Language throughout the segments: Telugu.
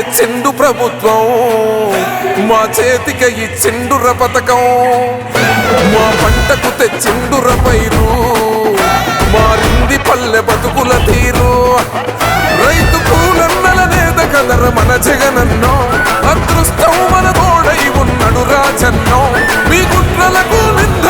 తెచ్చిండు ప్రభుత్వం. మా చేతికి ఇచ్చిండుర పథకం. మా పంటకు తెచ్చిండుర పైరు. మారింది పల్లె బతుకుల తీరు. రైతు కూలన్నల నేత కదర మన జగనన్నో. అదృష్టం మన తోడై ఉన్నడు రాజన్నో. మీ కుట్రలకు నిందలకు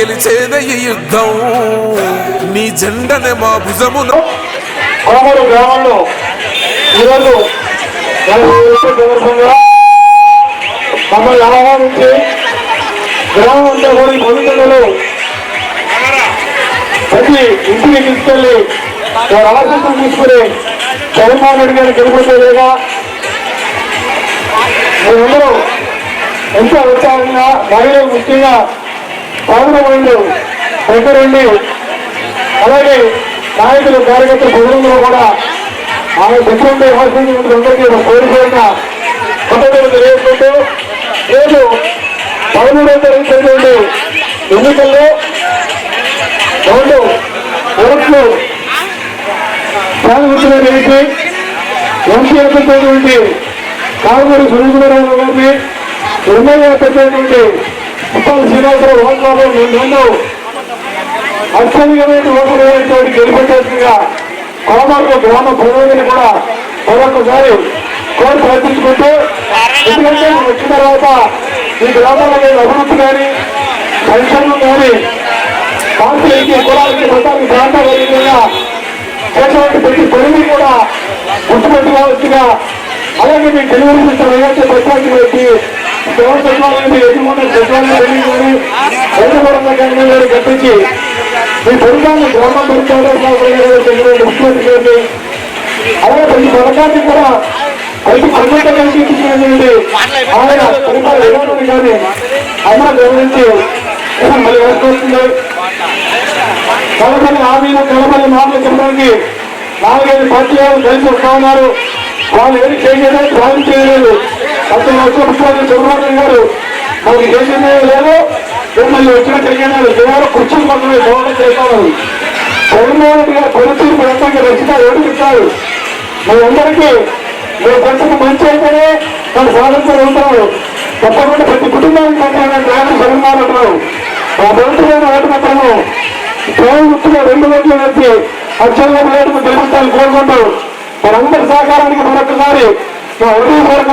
గెలిచేద ఈ యుద్ధం. నీ జెండనే మా భుజమున. కోమూరు గ్రామంలో ఈరోజు సందర్భంగా మమ్మల్ని ఆహ్వానించి గ్రామం అంతా కూడా ప్రతి ఇంటికి తీసుకెళ్ళి వారి తీసుకుని జగన్మోహన్ రెడ్డి గారిని గెలిపించేదేగా మేమందరూ ఎంతో ఉత్సాహంగా మహిళలు ముఖ్యంగా పౌరులు దగ్గరుండి అలాగే నాయకులు కార్యకర్తలు ప్రజలందరూ కూడా ఆమె దగ్గరుండి విమర్శించినందుకు అందరికీ పేరు పేరున కృతజ్ఞతలు తెలియజేసుకుంటూ రేపు పదమూడవ తరగతి ఎన్నికల్లో రెండు ఓట్లు సాగుతున్న వ్యక్తి ఎంపీ ఎన్నుకున్నటువంటి కామూరి సురేంద్రరావు గారిని ఎమ్మెల్యే పెట్టినటువంటి ఉప్పల్ శ్రీనివాసరావు ఓట్లలో నేను రెండు అత్యధికమైన ఓట్లటువంటి గెలిపేటట్టుగా కోమార్ల గ్రామ ప్రజలని కూడా మరొకసారి కోరి ప్రయత్నించుకుంటూ ఎందుకంటే వచ్చిన తర్వాత ఈ గ్రామంలో నేను అభివృద్ధి కానీ పెన్షన్లు కానీ పార్టీకి కులాలకి మతాలకి ప్రాంతాల విధంగా చేసేటువంటి ప్రతి పనిని కూడా గుర్తుపెట్టుకోవచ్చుగా అలాగే మీ డెలివరీ సిస్టమ్ ఏదైతే ప్రత్యేక వ్యక్తి సేవ సచివాలయం ఎదుర్కొన్న సచివాలయం కానీ రైతుపరంగా కానీ కట్టించి మీ పరిపాలన గ్రామ పరిపాలన ముఖ్యమంత్రి గారిని అలాగే ప్రతి పథకాన్ని కూడా ప్రతి ప్రభుత్వం కలిసి ఇచ్చినటువంటి ఆయన పరిపాలన విధానాన్ని కానీ అమలు గమనించి మళ్ళీ వస్తుంది కలపని హామీలు కలపని మాటలు చెప్పడానికి నాలుగైదు పార్టీలు కలిసి వస్తా ఉన్నారు. వాళ్ళు ఏది చేయలేదు ప్రాణం చేయలేదు. అతను వచ్చిన ముఖ్యమంత్రి చంద్రబాబు గారు మనకి చేసిందే లేదు మిమ్మల్ని వచ్చిన చేయలేదు కేవలం కుర్చీలు మాత్రమే గౌరవం చేస్తామని. జగన్మోహన్ రెడ్డి గారు పనితీరు ప్రయత్నంగా రచిత ఏడుపించారు మీ మీ పరిస్థితి మంచి అయితేనే మన స్వాతంత్రం ఉంటాము తప్పకుండా ప్రతి కుటుంబానికి మాత్రమే డ్రైవర్ జగన్మోహన్ అంటారు ఆ ప్రభుత్వం ఓటు మాత్రము ప్రేమ రెండు ఓట్లు వేసి అత్యంత ఓటుకు గెలిపించాలని కోరుకుంటూ మనందరి సహకారానికి మరొకసారి మా హృదయపూర్వక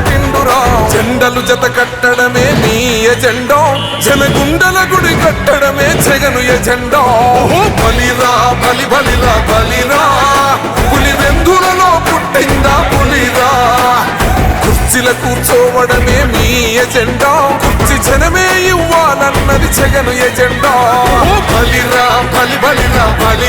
పుట్టిండురా జెండలు జత కట్టడమే మీ ఎజెండా. జనగుండల గుడి కట్టడమే జగను ఎజెండో. బలిరా బలి బలిరా బలిరా. పులి వెందులలో పుట్టిందా పులిరా? కుర్చీల కూర్చోవడమే మీ ఎజెండా. కుర్చీ జనమే ఇవ్వాలన్నది జగను ఎజెండా. బలిరా బలి బలిరా బలిరా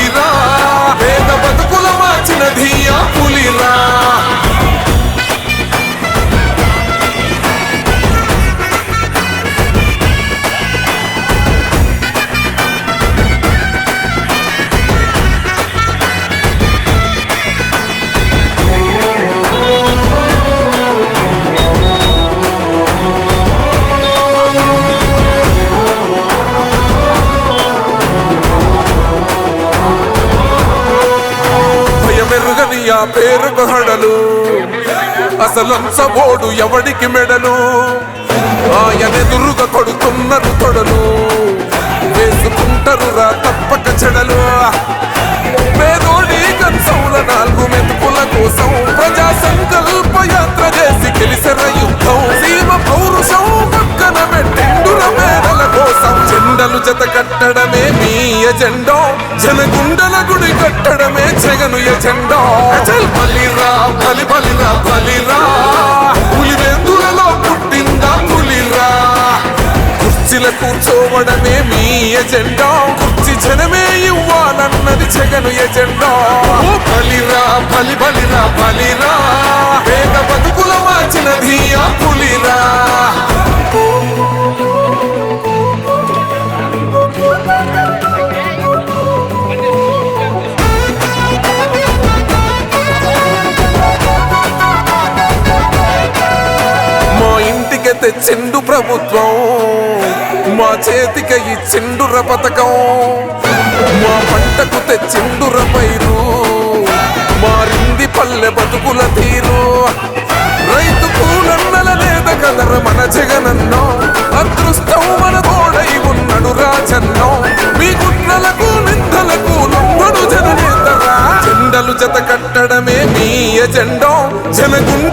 అసలంచబోడు ఎవడికి మెడలు? జగను ఎజెండా అచల్. బలిరా బలి బలిరా బలిరా. పులివెందులలో పుట్టిందా పులిరా? కుర్చీల కూర్చోవడమే మీ ఎజెండా. కుర్చీ జనమే ఇవ్వాలన్నది జగను ఎజెండా బలిరా బలి బలిరా బలిరా. పేద బతుకుల మార్చినది ఆ పులిరా. తెచ్చిండు ప్రభుత్వం. మా చేతిక ఇచ్చిండుర పథకం. మా పంటకు తెచ్చిండుర పైరు. మారింది పల్లె బతుకుల తీరు. రైతు కూలన్నల లేద కదర మన జగనన్నో. అదృష్టం మన గోడై ఉన్నడు రాజన్నో. మీ గుట్లలకు నిందలకు లొంగడు జననేతరా జెండలు జత కట్టడమే మీ ఎజెండో. జనగుండ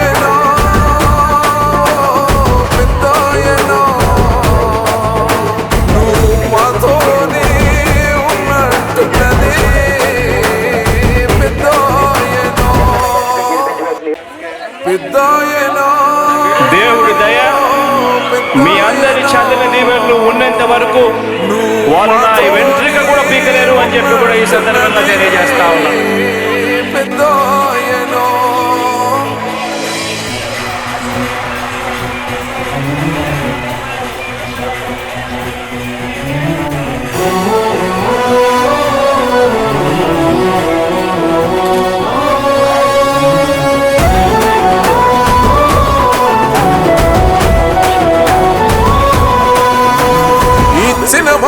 ఉన్నంత వరకు వాళ్ళు నా వెంట్రిక కూడా పీకలేరు అని చెప్పి కూడా ఈ సందర్భంగా తెలియజేస్తా ఉన్నా.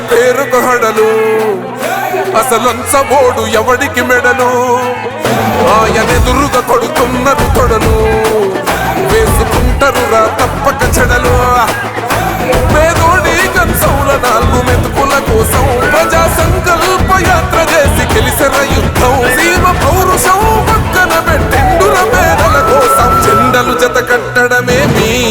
పేరుకు హడలు. అసలంచబోడు ఎవడికి మెడలు? ఆయనెదురుగా కొడుతున్నారు తొడలు వేసుకుంటారు రా తప్పక చెడలు. పేదోడి కంచౌల నాలుగు మెతుకుల కోసం ప్రజా సంకల్ప యాత్ర చేసి గెలిసిన యుద్ధం. సీమ పౌరుషం పక్కన పెట్టిండుల పేదల కోసం. జెండలు జత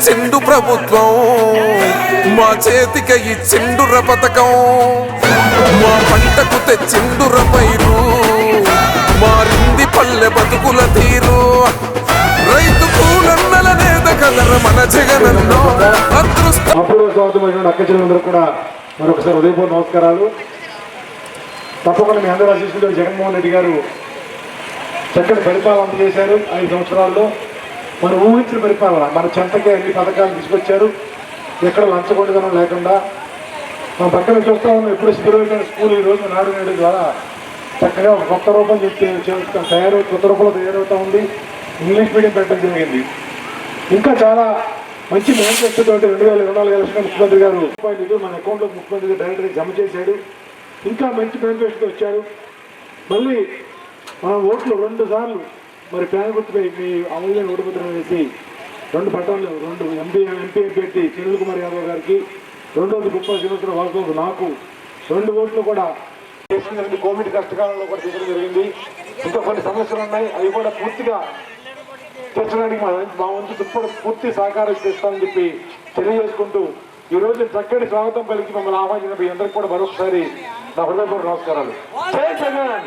ఇచ్చిండు ప్రభుత్వం. మా చేతికి ఇచ్చిండుర పథకం. మా పంటకు తెచ్చిండుర పైరు. మారింది పల్లె బతుకుల తీరు. రైతు కూలన్నల నేత కదర మన జగనన్నో అదృష్ట అప్పుడు కూడా మరొకసారి ఉదయపూర్ నమస్కారాలు. తప్పకుండా మీ అందరూ ఆశిస్తుంటే జగన్మోహన్ రెడ్డి గారు చక్కటి ఫలితాలు అందజేశారు ఐదు సంవత్సరాల్లో మనం ఊహించిన పరిపాలన మన చెంతకే అన్ని పథకాలు తీసుకొచ్చారు? ఎక్కడ లంచగొండదనం లేకుండా? మన పక్కన చూస్తా ఉన్నాం ఎప్పుడు స్థిరమైన స్కూల్ ఈ రోజు నాడు నేడు ద్వారా చక్కగా కొత్త రూపం చెప్పి తయారు కొత్త రూపంలో తయారవుతూ ఉంది. ఇంగ్లీష్ మీడియం పెట్టడం జరిగింది. ఇంకా చాలా మంచి మేనిఫెస్టో రెండు వేల ఇరవై నాలుగు ఎలక్షన్ ముఖ్యమంత్రి గారు రూపాయలు ఇది మన అకౌంట్లో ముఖ్యమంత్రి డైరెక్ట్గా జమ చేశాడు. ఇంకా మంచి మేనిఫెస్టో వచ్చాడు మళ్ళీ మన ఓట్లు రెండు సార్లు మరి ప్యాన్ గుర్తుపై మీ అమూల్యమైన ఓటుముద్ర వేసి రెండు పట్టాలు రెండు ఎంపీ ఎంపీ పెట్టి కిరణ్ కుమార్ యాదవ్ గారికి రెండోది గొప్ప శ్రీనివాసరావు వాస్తవం నాకు రెండు ఓట్లు కూడా చేసినటువంటి కోవిడ్ కష్టకాలంలో కూడా తీసుకోవడం జరిగింది ఇంకా కొన్ని సమస్యలు ఉన్నాయి అవి కూడా పూర్తిగా తీర్చడానికి మా వంతు దుప్పటి పూర్తి సహకారం చేస్తామని చెప్పి తెలియజేసుకుంటూ ఈ రోజు చక్కటి స్వాగతం పలికి మమ్మల్ని ఆహ్వానించిన మీ అందరికీ కూడా మరొకసారి నా హృదయపూర్వ నమస్కారాలు జై జగన్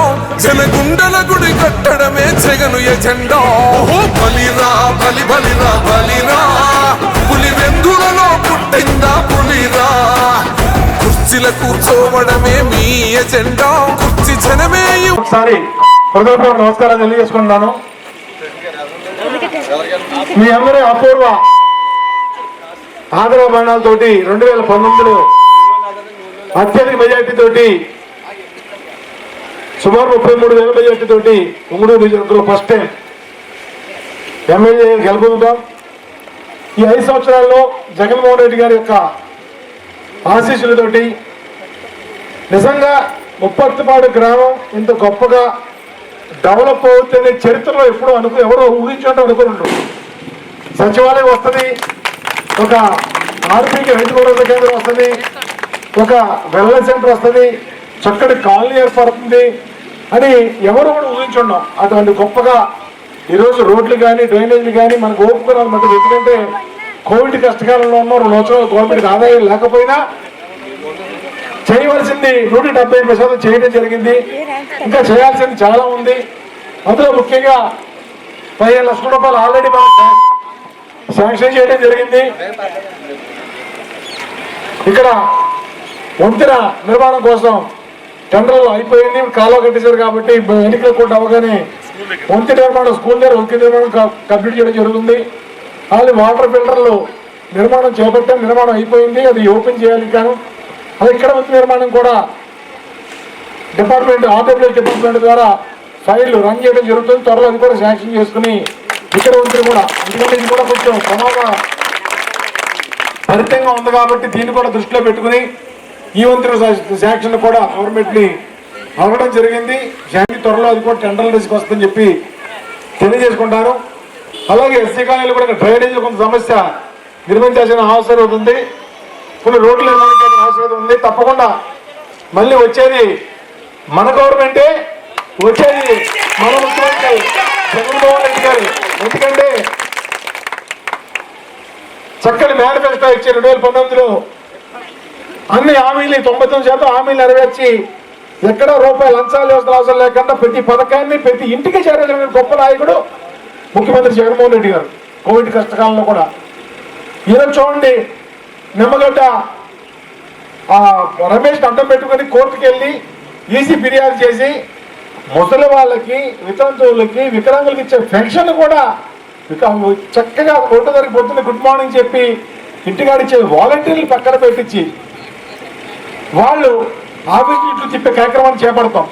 జనగుండల గుడి కట్టడమే జగను ఎజెండా. బలిరా బలి బలిరా బలిరా. పులి వెందులలో పుట్టిందా పులిరా. కుర్చీల కూర్చోవడమే మీ ఎజెండా. కుర్చీ జనమే ఒకసారి హృదయపూర్వక నమస్కారం తెలియజేసుకుంటున్నాను. మీ అందరూ అపూర్వ ఆదరణ బాణాలతోటి రెండు వేల పంతొమ్మిదిలో అత్యధిక మెజార్టీ తోటి సుమారు ముప్పై మూడు వేల మెజార్టీ తోటి ఉమ్మడి నియోజకవర్గంలో ఫస్ట్ టైం ఎమ్మెల్యే గెలుపొందుతాం. ఈ ఐదు సంవత్సరాల్లో జగన్మోహన్ రెడ్డి గారి యొక్క ఆశీస్సులతోటి నిజంగా ముప్పత్తిపాడు గ్రామం ఇంత గొప్పగా డెవలప్ అవుతుందనే చరిత్రలో ఎప్పుడూ అనుకు ఎవరో ఊహించడం అనుకున్నారు సచివాలయం వస్తుంది ఒక ఆర్మీకి రైతు భరోసా కేంద్రం వస్తుంది ఒక వెల్నెస్ సెంటర్ వస్తుంది చక్కటి కాలనీ ఏర్పడుతుంది. అని ఎవరు కూడా ఊహించున్నాం అటువంటి గొప్పగా ఈరోజు రోడ్లు కానీ డ్రైనేజీలు కానీ మనకు ఓపుకున్నమాట ఎందుకంటే కోవిడ్ కష్టకాలంలో ఉన్న రెండు సంవత్సరాలు గవర్నమెంట్కి ఆదాయం లేకపోయినా చేయవలసింది నూట డెబ్బై ఎనిమిది శాతం చేయడం జరిగింది. ఇంకా చేయాల్సింది చాలా ఉంది. అందులో ముఖ్యంగా పదిహేను లక్షల రూపాయలు ఆల్రెడీ మనం శాంక్షన్ చేయడం జరిగింది. ఇక్కడ వంతెన నిర్మాణం కోసం టెండర్లు అయిపోయింది కాలువ కట్టేశారు కాబట్టి ఎన్నికలు కూడా అవగానే వంతి నిర్మాణం స్కూల్ దగ్గర వంతి నిర్మాణం క- కంప్లీట్ చేయడం జరుగుతుంది. అలాగే వాటర్ ఫిల్టర్లు నిర్మాణం చేపట్టాం నిర్మాణం అయిపోయింది అది ఓపెన్ చేయాలి కానీ అది ఇక్కడ వంతెన నిర్మాణం కూడా? డిపార్ట్మెంట్ ఆంధ్రప్రదేశ్ డిపార్ట్మెంట్ ద్వారా ఫైల్ రన్ చేయడం జరుగుతుంది. త్వరలో అది కూడా శాంక్షన్ చేసుకుని ఇక్కడ వంతెన కూడా. ఎందుకంటే ఇది కూడా కొంచెం ప్రమాద ఫలితంగా ఉంది కాబట్టి దీన్ని కూడా దృష్టిలో పెట్టుకుని ఈ వంతెన శాంక్షన్ కూడా గవర్నమెంట్ని అడగడం జరిగింది. శాంతి త్వరలో అది కూడా టెండర్ రిస్క్ వస్తుందని చెప్పి తెలియజేసుకుంటారు. అలాగే ఎస్సీ కాలనీలో కూడా డ్రైనేజ్ కొంత సమస్య నిర్మించాల్సిన అవసరం ఉంది. కొన్ని రోడ్లు నిర్మాణానికి అవసరం ఉంది. తప్పకుండా మళ్ళీ వచ్చేది మన గవర్నమెంటే వచ్చేది మన ముఖ్యమంత్రి జగన్మోహన్ రెడ్డి గారు. ఎందుకంటే చక్కని మేనిఫెస్టో ఇచ్చి రెండు వేల పంతొమ్మిదిలో అన్ని హామీలు తొంభై తొమ్మిది శాతం హామీలు నెరవేర్చి ఎక్కడ రూపాయి లంచాలు వ్యవస్థలు అవసరం లేకుండా ప్రతి పథకాన్ని ప్రతి ఇంటికి చేరగలిగిన గొప్ప నాయకుడు ముఖ్యమంత్రి జగన్మోహన్ రెడ్డి గారు. కోవిడ్ కష్టకాలంలో కూడా. ఈరోజు చూడండి నిమ్మగడ్డ ఆ రమేష్ అడ్డం పెట్టుకొని కోర్టుకు వెళ్ళి ఈసీ ఫిర్యాదు చేసి ముసలి వాళ్ళకి వితంతువులకి వికలాంగులకి ఇచ్చే పెన్షన్ కూడా చక్కగా ఒకటో తారీఖు పొద్దున్న గుడ్ మార్నింగ్ చెప్పి ఇంటికాడిచ్చే వాలంటీర్లు పక్కన పెట్టించి వాళ్ళు ఆఫీస్ చుట్టూ తిప్పే కార్యక్రమాన్ని చేపడతాం.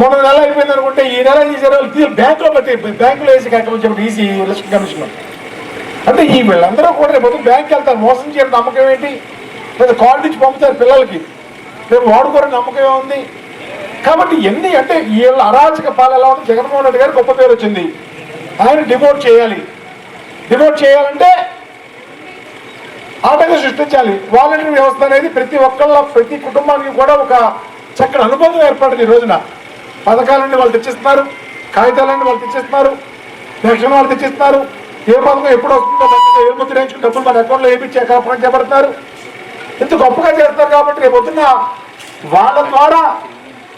మొన్న నెల అయిపోయింది అనుకుంటే ఈ నెల చేసే వాళ్ళు బ్యాంకులో బట్టి బ్యాంకులో వేసి కార్యక్రమం చెప్పి ఈసీ ఎలక్షన్ కమిషన్ అంటే ఈ వీళ్ళందరూ కూడా రేపు బ్యాంక్కి వెళ్తారు. మోసం చేయడం నమ్మకం ఏంటి? లేదా కార్డు పంపుతారు పిల్లలకి. రేపు వాడుకోవడం నమ్మకం ఏముంది? కాబట్టి ఎన్ని అంటే వీళ్ళ అరాచక పాలు ఎలా ఉంది జగన్మోహన్ రెడ్డి గారు గొప్ప పేరు వచ్చింది. ఆయన డివోట్ చేయాలి. డివోట్ చేయాలంటే ఆటగా సృష్టించాలి. వాలంటీర్ వ్యవస్థ అనేది ప్రతి ఒక్కళ్ళ ప్రతి కుటుంబానికి కూడా ఒక చక్కటి అనుబంధం ఏర్పడింది ఈ రోజున. పథకాలన్నీ వాళ్ళు తెచ్చిస్తున్నారు కాగితాలన్నీ వాళ్ళు తెచ్చిస్తున్నారు పెన్షన్ వాళ్ళు తెచ్చిస్తున్నారు. ఏ పథకం ఎప్పుడు వస్తుందో ఏ ముద్ర వేయించుకుని డబ్బులు మన అకౌంట్లో వేయించి అకౌంట్ చేపడతారు ఇంత గొప్పగా చేస్తారు కాబట్టి రేపు పొద్దున్న వాళ్ళ ద్వారా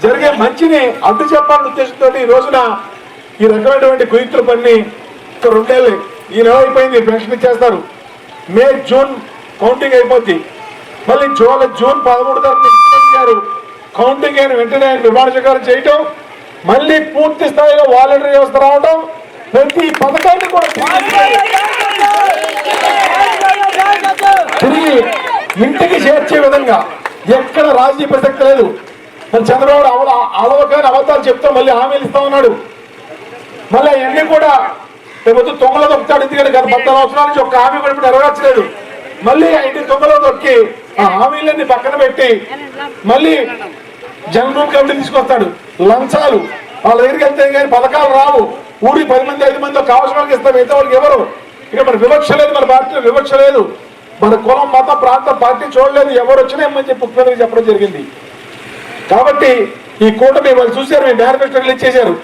జరిగే మంచిని అడ్డు చెప్పాలనే ఉద్దేశంతో ఈ రోజున ఈ రకమైనటువంటి కుయుక్తుల పని ఇంకా రెండేళ్ళు ఈ నెల అయిపోయింది పెన్షన్ ఇచ్చేస్తారు. మే జూన్ కౌంటింగ్ అయిపోద్ది. మళ్ళీ జూన్ జూన్ పదమూడు తారీఖు గారు కౌంటింగ్ అయిన వెంటనే ఆయన విమర్శకాలు చేయటం మళ్ళీ పూర్తి స్థాయిలో వాలంటరీ వ్యవస్థ రావడం ప్రతి పథకాన్ని కూడా తిరిగి ఇంటికి చేర్చే విధంగా ఎక్కడ రాజీ ప్రసక్తి లేదు. మరి చంద్రబాబు అవ అలవకాని అబద్ధాలు చెప్తా మళ్ళీ హామీలు ఇస్తా ఉన్నాడు. మళ్ళీ అవన్నీ కూడా రేపు తొంగలో దొక్కుతాడు ఎందుకంటే గత పద్నాలుగు సంవత్సరాల నుంచి ఒక్క హామీ కూడా ఇప్పుడు నెరవేర్చలేదు. మళ్ళీ ఇంటి తొంగలో దొక్కి ఆ హామీలన్నీ పక్కన పెట్టి మళ్ళీ జనరల్ కమిటీ తీసుకొస్తాడు. లంచాలు. వాళ్ళ దగ్గరికి వెళ్తే కానీ పథకాలు రావు. ఊరికి పది మంది ఐదు మంది కావాల్సిన వాళ్ళకి ఇస్తాం మిగతా వాళ్ళకి ఎవరు ఇక మన వివక్ష లేదు మన పార్టీలో వివక్ష లేదు. మన కులం మత ప్రాంతం పార్టీ చూడలేదు ఎవరు వచ్చినా ఏమని చెప్పి ముఖ్యమంత్రి చెప్పడం జరిగింది. కాబట్టి ఈ కూటమి వాళ్ళు చూశారు మీ మేనిఫెస్టో రిలీజ్ చేశారు.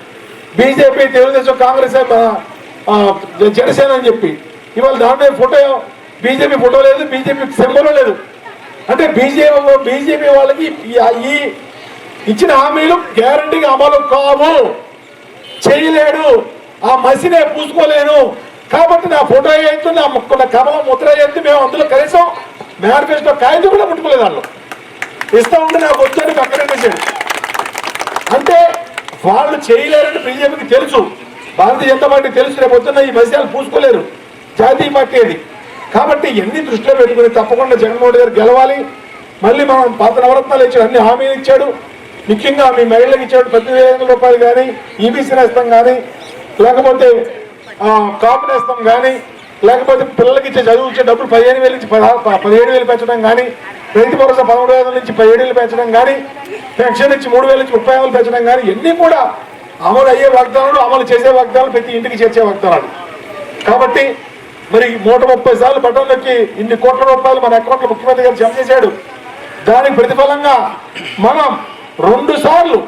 బీజేపీ తెలుగుదేశం కాంగ్రెస్ జనసేన అని చెప్పి. ఇవాళ దాంట్లో ఫోటో బీజేపీ ఫోటో లేదు బీజేపీ సింబల్ లేదు. అంటే బీజేపీ బీజేపీ వాళ్ళకి ఈ- ఇచ్చిన హామీలు గ్యారంటీగా అమలు కావు. చేయలేడు. ఆ మసినే పూసుకోలేను. కాబట్టి నా ఫోటో వేయద్దు నా ముక్కున్న కమలం ముద్ర వేయద్దు మేము అందులో కనీసం మేనిఫెస్టో కాగితం కూడా ముట్టుకోలేదు వాళ్ళు ఇస్తా ఉంటే నాకు వచ్చాను పక్కన పెట్టాడు అంటే వాళ్ళు చేయలేరని బీజేపీకి తెలుసు. భారతీయ జనతా పార్టీ తెలుసు రేపు పొద్దున్న ఈ మధ్యాలు పూసుకోలేరు. జాతీయ పార్టీ అది కాబట్టి ఎన్ని దృష్టిలో పెట్టుకుని తప్పకుండా జగన్మోహన్ గారు గెలవాలి. మళ్ళీ మనం పాత నవరత్నాలు ఇచ్చాడు అన్ని హామీలు ఇచ్చాడు. ముఖ్యంగా మీ మహిళలకు ఇచ్చాడు పద్దెనిమిది వేల రూపాయలు కానీ ఈబీసీ నేస్తం కానీ లేకపోతే కాపు నేస్తాం కానీ లేకపోతే పిల్లలకి ఇచ్చే చదువు ఇచ్చే డబ్బులు పదిహేను వేలు నుంచి ప- పదిహేడు వేలు పెంచడం కానీ రైతు భరోసా పదమూడు వేల నుంచి పదిహేడు వేలు పెంచడం కానీ పెన్షన్ నుంచి మూడు వేల నుంచి ముప్పై వేలు పెంచడం కానీ ఇవన్నీ కూడా అమలు అయ్యే వాగ్దానాలు అమలు చేసే వాగ్దానాలు ప్రతి ఇంటికి చేర్చే వాగ్దానాలు. కాబట్టి మరి నూట ముప్పై సార్లు బటన్లకి ఇన్ని కోట్ల రూపాయలు మన అకౌంట్లో ముఖ్యమంత్రి గారు జమ చేశాడు. దానికి ప్రతిఫలంగా మనం రెండు సార్లు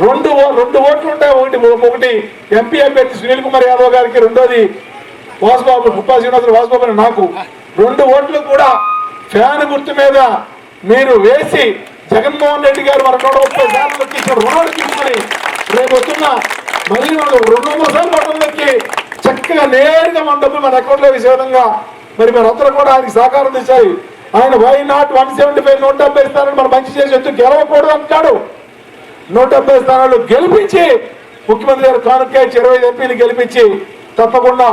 రెండు ఓ- రెండు ఓట్లు ఉంటాయి. ఒకటి ఒకటి ఎంపీ అభ్యర్థి సునీల్ కుమార్ యాదవ్ గారికి రెండోది వాసుబాబు గుప్పా శ్రీనివాసులు వాసుబాబు నాకు రెండు ఓట్లు కూడా ఫ్యాన్ గుర్తు మీద మీరు వేసి జగన్మోహన్ రెడ్డి గారు మన నూట ముప్పై సార్లు ఇచ్చిన రుణాలు తీసుకుని రేపు వస్తున్న మళ్ళీ మనం రెండు వందల సార్లు చక్కగా నేరుగా మన డబ్బులు మన అకౌంట్లో వేసే విధంగా మరి మీరందరూ కూడా ఆయనకి సహకారం తెచ్చాయి. ఆయన why not one seventy five నూట డెబ్బై స్థానాలు మనం మంచి చేసి ఎందుకు గెలవకూడదు అంటాడు. నూట డెబ్బై స్థానాలు గెలిపించి ముఖ్యమంత్రి గారు కానుక ఇరవై ఎంపీలు గెలిపించి తప్పకుండా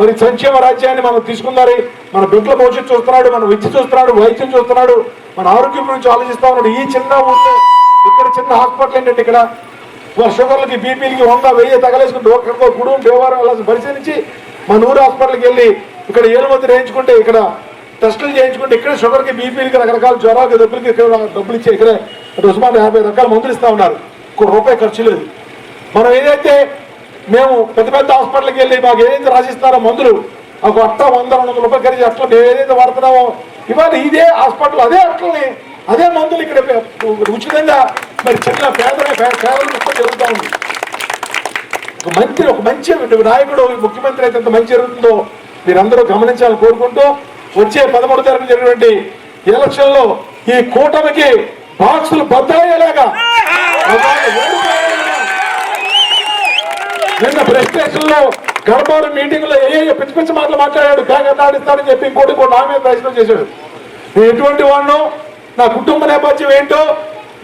మరి సంక్షేమ రాజ్యాన్ని మనం తీసుకున్నారు మన బిడ్డల భవిష్యత్తు చూస్తున్నాడు మన విద్య చూస్తున్నాడు వైద్యం చూస్తున్నాడు మన ఆరోగ్యం గురించి ఆలోచిస్తా ఉన్నాడు. ఈ చిన్న ఊళ్ళో ఇక్కడ చిన్న హాస్పిటల్ ఏంటంటే ఇక్కడ వాళ్ళ షుగర్లకి బీపీలకి వంద వెయ్యి తగలేసుకుని ఒక్కడికో గుడుం వ్యవహారం అలా పరిశీలించి మన ఊరు హాస్పిటల్కి వెళ్ళి ఇక్కడ ఏలుమంది వేయించుకుంటే ఇక్కడ టెస్టులు చేయించుకుంటే ఇక్కడ షుగర్కి బీపీలకి రకరకాల జ్వరాలకి దెబ్బలకి ఇక్కడ డబ్బులు ఇచ్చే ఇక్కడ ఇక్కడ యాభై రకాల మందులు ఇస్తూ ఉన్నారు. ఒక రూపాయి ఖర్చు లేదు. మనం ఏదైతే మేము పెద్ద పెద్ద హాస్పిటల్కి వెళ్ళి మాకు ఏదైతే రాసిస్తారో మందులు ఒక అట్ట వంద రెండు వందల రూపాయలు ఖరీదు అట్లా మేము ఏదైతే వాడుతున్నామో ఇవాళ ఇదే హాస్పిటల్ అదే అట్లని అదే మందులు ఇక్కడ ఉచితంగా మరి చిన్న పేద పేదలు జరుగుతూ. ఉంది ఒక మంచి ఒక మంచి నాయకుడు ముఖ్యమంత్రి అయితే ఎంత మంచి జరుగుతుందో మీరందరూ గమనించాలని కోరుకుంటూ వచ్చే పదమూడు తారీఖు జరిగినటువంటి ఎలక్షన్లో ఈ కూటమికి బాక్సులు బద్దలయ్యేలాగా. నిన్న ప్రెస్ స్టేషన్ మీటింగ్లో గడపవరం మీటింగ్ ఏ పిచ్చి పిచ్చి మాటలు మాట్లాడాడు బ్యాంక్ ఆడిస్తాడని చెప్పి ఇంకోటి కూడా నా మీద ప్రశ్న చేశాడు. నేను ఎటువంటి వాడినో నా కుటుంబ నేపథ్యం ఏంటో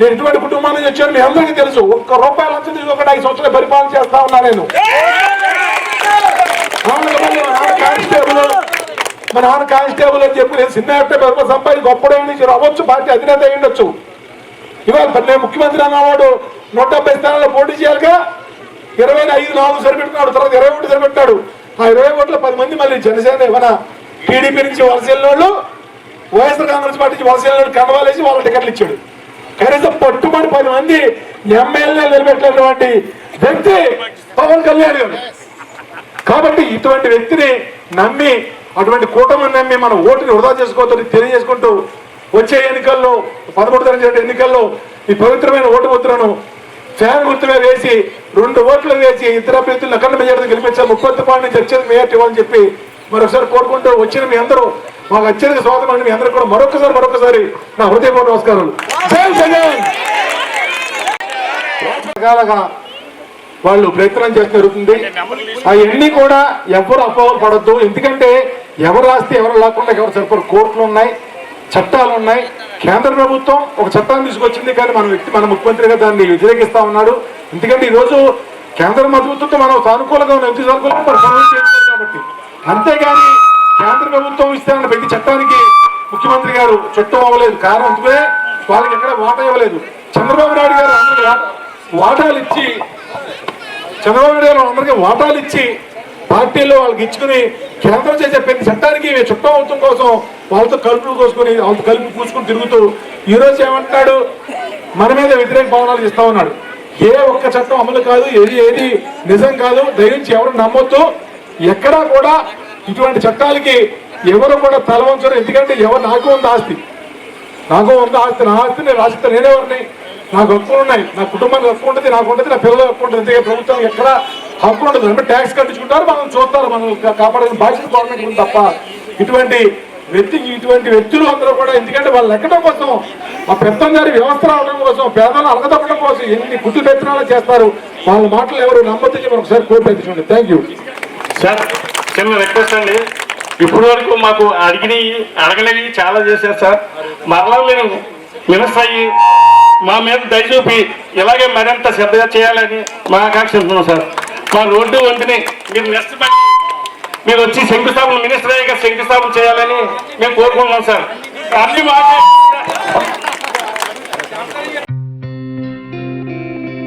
నేను ఇటువంటి కుటుంబాన్ని నుంచి వచ్చాను మీ అందరికీ తెలుసు. ఒక్క రూపాయలు లంచం తీసుకోకుండా ఐదు సంవత్సరాలు పరిపాలన చేస్తా ఉన్నా నేను. మా నాన్న కానిస్టేబుల్ అని చెప్పి నేను సినిమా అంటే పెద్ద సంపాది గొప్పడే నుంచి అవ్వచ్చు పార్టీ అధినేత అయ్యుండొచ్చు ఇవాళ నేను ముఖ్యమంత్రి అన్నవాడు నూట డెబ్బై స్థానాల్లో పోటీ చేయాలిగా ఇరవై ఐదు నాలుగు సరిపెట్టుకున్నాడు తర్వాత ఇరవై ఒకటి సరిపెట్టాడు. ఆ ఇరవై ఒకటిలో పది మంది మళ్ళీ జనసేన ఏమైనా టీడీపీ నుంచి వలస వెళ్ళిన వాళ్ళు వైఎస్ఆర్ కాంగ్రెస్ పార్టీ నుంచి వలస వెళ్ళిన వాళ్ళు కండవాలేసి వాళ్ళ టికెట్లు ఇచ్చాడు. కనీసం పట్టుబడి పది మంది ఎమ్మెల్యే నిలబెట్టినటువంటి వ్యక్తి పవన్ కళ్యాణ్ గారు. కాబట్టి ఇటువంటి వ్యక్తిని నమ్మి అటువంటి కూటమిని నమ్మి మనం ఓటుని వృధా చేసుకోవద్దని తెలియజేసుకుంటూ వచ్చే ఎన్నికల్లో పదమూడు తరగతి ఎన్నికల్లో ఈ పవిత్రమైన ఓటు ముద్రను ఫ్యాన్ గుర్తుగా వేసి రెండు ఓట్లు వేసి ఇతర అభ్యర్థులను అఖండ మెజార్టీ గెలిపించాలి ముప్పై పాయింట్ నుంచి వచ్చేది మెజార్టీ ఇవ్వాలని చెప్పి మరొకసారి కోరుకుంటూ వచ్చిన మీ అందరూ మాకు అత్యధిక స్వాగతం అండి మీ అందరూ కూడా మరొకసారి మరొకసారి నా హృదయపూర్వ నమస్కారాలు. రకాలుగా రకరకాలుగా వాళ్ళు ప్రయత్నం చేస్తే జరుగుతుంది. అవన్నీ కూడా ఎవరు అపోహలు పడద్దు ఎందుకంటే ఎవరు రాస్తే ఎవరు లేకుండా ఎవరు సరిపడ కోర్టులు ఉన్నాయి చట్టాలు ఉన్నాయి. కేంద్ర ప్రభుత్వం ఒక చట్టాన్ని తీసుకొచ్చింది కానీ మన వ్యక్తి మన ముఖ్యమంత్రిగా దాన్ని వ్యతిరేకిస్తా ఉన్నాడు. ఎందుకంటే ఈరోజు కేంద్ర మద్దతుతో మనం సానుకూలంగా ఉన్న. వ్యక్తి సానుకూలంగా? కాబట్టి. అంతేగాని కేంద్ర ప్రభుత్వం ఇస్తానన్న ప్రతి చట్టానికి ముఖ్యమంత్రి గారు చట్టం అవ్వలేదు. కారణం అందుకే వాళ్ళకి ఎక్కడ వాటా ఇవ్వలేదు. చంద్రబాబు నాయుడు గారు అందరికీ వాటాలు ఇచ్చి చంద్రబాబు నాయుడు గారు అందరికీ వాటాలు ఇచ్చి పార్టీలో వాళ్ళకి ఇచ్చుకుని కేంద్రం చేసే ప్రతి చట్టానికి చుట్టం అవుతం కోసం వాళ్ళతో కలుపులు కోసుకొని వాళ్ళతో కలిపి పూసుకొని తిరుగుతూ ఈరోజు ఏమంటున్నాడు? మన మీద వ్యతిరేక భవనాలు ఇస్తా ఉన్నాడు. ఏ ఒక్క చట్టం అమలు కాదు ఏది ఏది నిజం కాదు దయించి ఎవరు నమ్మొద్దు. ఎక్కడా కూడా ఇటువంటి చట్టాలకి ఎవరు కూడా తలవంచరు ఎందుకంటే ఎవరు నాకు ఉంది ఆస్తి. నాకు ఉంది ఆస్తి నా ఆస్తి నేను రాసిస్తే నేనెవరిని నాకు హక్కులు ఉన్నాయి. నా కుటుంబానికి హక్కు ఉంటుంది నాకు ఉంటుంది నా పిల్లల హక్కు ఉంటుంది. అంతే ప్రభుత్వం ఎక్కడ హక్కు ఉండదు. అంటే ట్యాక్స్ కట్టించుకుంటారు మనం చూస్తారు మనం కాపాడే బాధ్యత గవర్నమెంట్ ఉంది తప్ప. ఇటువంటి వ్యక్తి ఇటువంటి వ్యక్తులు అందరూ కూడా ఎందుకంటే వాళ్ళు ఎక్కడం కోసం ఆ పెత్తంగారి వ్యవస్థ రావడం కోసం పేదలను అలగదప్పడం కోసం ఎన్ని గుర్తు పెత్తనాలు చేస్తారు. వాళ్ళ మాటలు ఎవరు నమ్మొద్దని మనం ఒకసారి కోరుపెట్టుకోండి థ్యాంక్ యూ సార్ చిన్న రిక్వెస్ట్ అండి. ఇప్పటి వరకు మాకు అడిగినవి అడగలేవి చాలా చేశారు సార్. మరలా మీరు మినిస్టర్ అయ్యి మా మీద దయచూపి ఇలాగే మరింత శ్రద్ధగా చేయాలని మా ఆకాంక్షిస్తున్నాం సార్. మా రోడ్డు వంటిని మీరు నెక్స్ట్ మీరు వచ్చి శంకుస్థాపన మినిస్టర్ అయ్యాక శంకుస్థాపన చేయాలని మేము కోరుకుంటున్నాం సార్. అన్ని మాకు